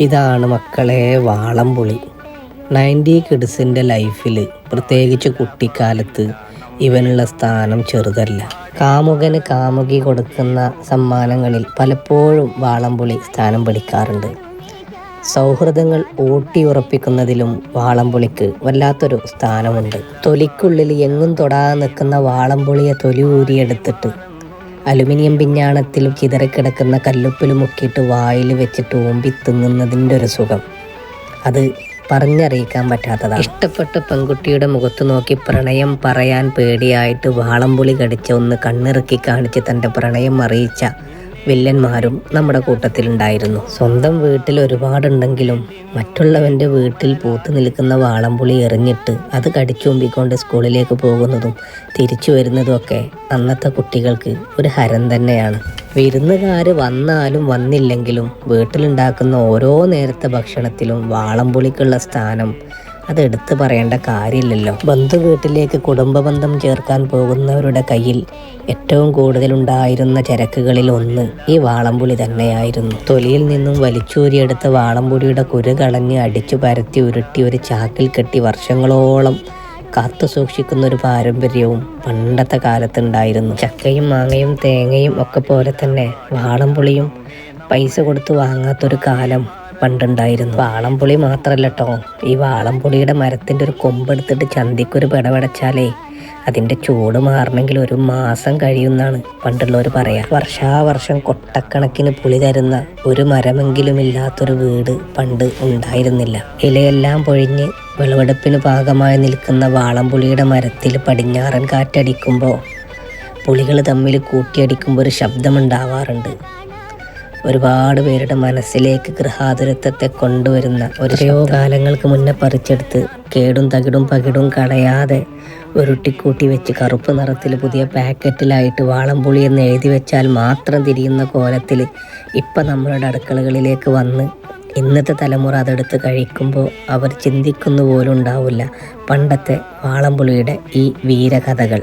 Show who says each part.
Speaker 1: ഇതാണ് മക്കളെ വാളംപുളി. നയന്റി കിഡ്സിന്റെ ലൈഫിൽ പ്രത്യേകിച്ച് കുട്ടിക്കാലത്ത് ഇവനുള്ള സ്ഥാനം ചെറുതല്ല. കാമുകന് കാമുകി കൊടുക്കുന്ന സമ്മാനങ്ങളിൽ പലപ്പോഴും വാളംപുളി സ്ഥാനം പിടിക്കാറുണ്ട്. സൗഹൃദങ്ങൾ ഊട്ടിയുറപ്പിക്കുന്നതിലും വാളംപുളിക്ക് വല്ലാത്തൊരു സ്ഥാനമുണ്ട്. തൊലിക്കുള്ളിൽ എങ്ങും തൊടാതെ നിൽക്കുന്ന വാളംപുളിയെ തൊലി ഊരിയെടുത്തിട്ട് അലുമിനിയം പിഞ്ഞാണത്തിൽ ചിതറിക്കിടക്കുന്ന കല്ലുപ്പിൽ മുക്കിയിട്ട് വായിൽ വെച്ചിട്ട് ഓമ്പി തിങ്ങുന്നതിന്റെ ഒരു സുഖം. അത് പറഞ്ഞറിയിക്കാൻ പറ്റാത്തതാണ്. ഇഷ്ടപ്പെട്ട പെൺകുട്ടിയുടെ മുഖത്ത് നോക്കി പ്രണയം പറയാൻ പേടിയായിട്ട് വാളംപുളി കടിച്ച ഒന്ന് കണ്ണിറുക്കി കാണിച്ച് തന്റെ പ്രണയം അറിയിച്ച വില്ലന്മാരും നമ്മുടെ കൂട്ടത്തിലുണ്ടായിരുന്നു. സ്വന്തം വീട്ടിൽ ഒരുപാടുണ്ടെങ്കിലും മറ്റുള്ളവന്റെ വീട്ടിൽ പൂത്തു നിൽക്കുന്ന വാളംപുളി എറിഞ്ഞിട്ട് അത് കടിച്ചുമ്പിക്കൊണ്ട് സ്കൂളിലേക്ക് പോകുന്നതും തിരിച്ചു വരുന്നതുമൊക്കെ അന്നത്തെ കുട്ടികൾക്ക് ഒരു ഹരം തന്നെയാണ്. വിരുന്നുകാർ വന്നാലും വന്നില്ലെങ്കിലും വീട്ടിലുണ്ടാക്കുന്ന ഓരോ നേരത്തെ ഭക്ഷണത്തിലും വാളംപുളിക്കുള്ള സ്ഥാനം അത് എടുത്തു പറയേണ്ട കാര്യമില്ലല്ലോ. ബന്ധു കുടുംബ ബന്ധം ചേർക്കാൻ പോകുന്നവരുടെ കയ്യിൽ ഏറ്റവും കൂടുതലുണ്ടായിരുന്ന ചരക്കുകളിൽ ഒന്ന് ഈ വാളംപുളി തന്നെയായിരുന്നു. തൊലിയിൽ നിന്നും വലിച്ചൂരിയെടുത്ത വാളംപുളിയുടെ കുരു കളഞ്ഞ് അടിച്ചു പരത്തി ഉരുട്ടി ഒരു ചാക്കിൽ കെട്ടി വർഷങ്ങളോളം കാത്തു സൂക്ഷിക്കുന്ന ഒരു പാരമ്പര്യവും പണ്ടത്തെ കാലത്തുണ്ടായിരുന്നു. ചക്കയും മാങ്ങയും തേങ്ങയും ഒക്കെ പോലെ തന്നെ വാളംപുളിയും പൈസ കൊടുത്ത് വാങ്ങാത്തൊരു കാലം പണ്ടുണ്ടായിരുന്നു. വാളംപുളി മാത്രമല്ല കേട്ടോ ഈ വാളംപുളിയുടെ മരത്തിന്റെ ഒരു കൊമ്പെടുത്തിട്ട് ചന്തിക്കൊരു പിടവടച്ചാലേ അതിന്റെ ചൂട് മാറണമെങ്കിൽ ഒരു മാസം കഴിയുമെന്നാണ് പണ്ടുള്ളവർ പറയാ. വർഷാവർഷം കൊട്ടക്കണക്കിന് പുളി തരുന്ന ഒരു മരമെങ്കിലും ഇല്ലാത്തൊരു വീട് പണ്ട് ഉണ്ടായിരുന്നില്ല. ഇലയെല്ലാം പൊഴിഞ്ഞ് വിളവെടുപ്പിന് ഭാഗമായി നിൽക്കുന്ന വാളംപുളിയുടെ മരത്തിൽ പടിഞ്ഞാറൻ കാറ്റടിക്കുമ്പോൾ പുളികൾ തമ്മിൽ കൂട്ടിയടിക്കുമ്പോൾ ഒരു ശബ്ദമുണ്ടാവാറുണ്ട്. ഒരുപാട് പേരുടെ മനസ്സിലേക്ക് ഗൃഹാതുരത്വത്തെ കൊണ്ടുവരുന്ന ഓരോ കാലങ്ങൾക്ക് മുന്നേ പറിച്ചെടുത്ത് കേടും തകിടും പകിടും കളയാതെ ഉരുട്ടിക്കൂട്ടി വെച്ച് കറുപ്പ് നിറത്തിൽ പുതിയ പാക്കറ്റിലായിട്ട് വാളംപുളി എന്ന് എഴുതി വെച്ചാൽ മാത്രം തിരിയുന്ന കോലത്തിൽ ഇപ്പം നമ്മളുടെ അടുക്കളകളിലേക്ക് വന്ന് ഇന്നത്തെ തലമുറ അതെടുത്ത് കഴിക്കുമ്പോൾ അവർ ചിന്തിക്കുന്നു പോലും ഉണ്ടാവില്ല പണ്ടത്തെ വാളംപുളിയുടെ ഈ വീരകഥകൾ.